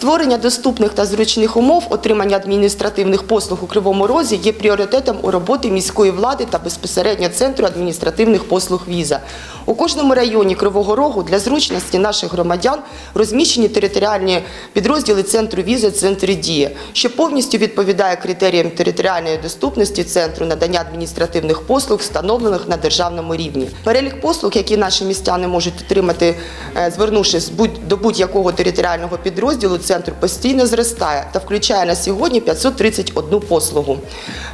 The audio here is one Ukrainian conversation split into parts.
Створення доступних та зручних умов отримання адміністративних послуг у Кривому Розі є пріоритетом у роботи міської влади та безпосередньо центру адміністративних послуг віза. У кожному районі Кривого Рогу для зручності наших громадян розміщені територіальні підрозділи центру віза, центру дія, що повністю відповідає критеріям територіальної доступності центру надання адміністративних послуг, встановлених на державному рівні. Перелік послуг, які наші містяни можуть отримати, е, звернувшись до будь-якого територіального підрозділу центру, постійно зростає та включає на сьогодні 531 послугу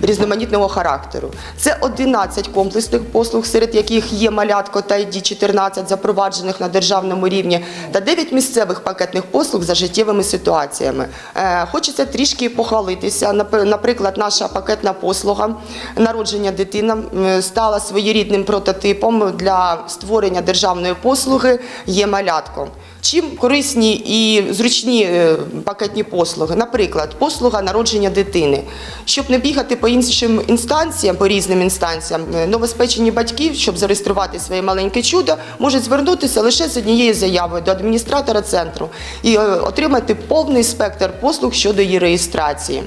різноманітного характеру. Це 11 комплексних послуг, серед яких є малятко та id 14 запроваджених на державному рівні, та 9 місцевих пакетних послуг за життєвими ситуаціями. Е, Хочеться трішки похвалитися. Наприклад, наша пакетна послуга народження дитини м, стала своєрідним прототипом для створення державної послуги є малятко. Чим корисні і зручні е, пакетні послуги? Наприклад, послуга народження дитини. Щоб не бігати по іншим інстанціям, по різним інстанціям, е, новоспечені батьки, щоб зареєструвати своє маленьке чудо, можуть звернутися лише з однією заявою до адміністратора центру і е, отримати повний спектр послуг щодо її реєстрації.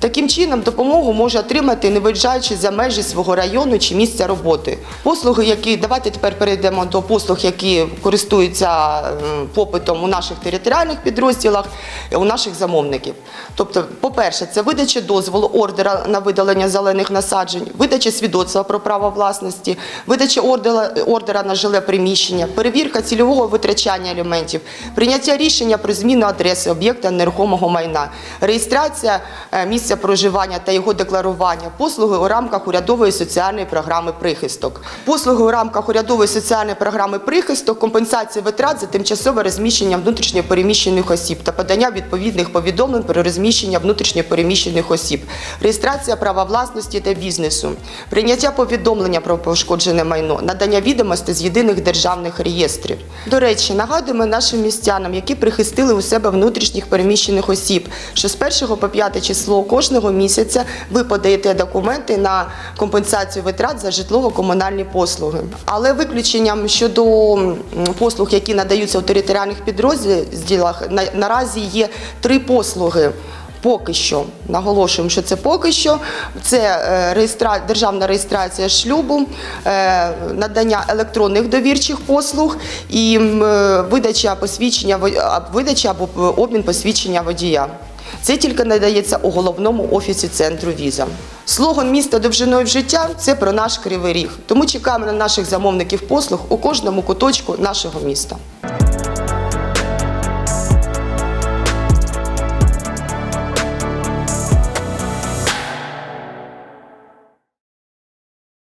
Таким чином, допомогу може отримати, не виїжджаючи за межі свого району чи місця роботи. Послуги, які давайте тепер перейдемо до послуг, які користуються попитом у наших територіальних підрозділах, е, у наших замовників. Тобто, по-перше, це видача дозволу ордера на видалення зелених насаджень, видача свідоцтва про право власності, видача ордера, ордера на жиле приміщення, перевірка цільового витрачання елементів, прийняття рішення про зміну адреси об'єкта нерухомого майна, реєстрація е, місця проживання та його декларування, послуги у рамках урядової соціальної програми прихисток, послуги у рамках урядової соціальної програми прихисток, компенсація витрат за тимчасове розміщення внутрішньо переміщених осіб та подання відповідних повідомлень про розміщення внутрішньо переміщених осіб, реєстрація права власності та бізнесу, прийняття повідомлення про пошкоджене майно, надання відомостей з єдиних державних реєстрів. До речі, нагадуємо нашим містянам, які прихистили у себе внутрішніх переміщених осіб, що з 1 по 5 число кожного місяця ви подаєте документи на компенсацію витрат за житлово-комунальні послуги. Але виключенням щодо послуг, які надаються у територіальних підрозділах, на- наразі є три послуги. Поки що наголошуємо, що це поки що. Це е, реєстра... державна реєстрація шлюбу, е, надання електронних довірчих послуг і е, видача посвідчення видача або обмін посвідчення водія. Це тільки надається у головному офісі центру віза. Слоган міста довжиною в життя це про наш кривий ріг. Тому чекаємо на наших замовників послуг у кожному куточку нашого міста.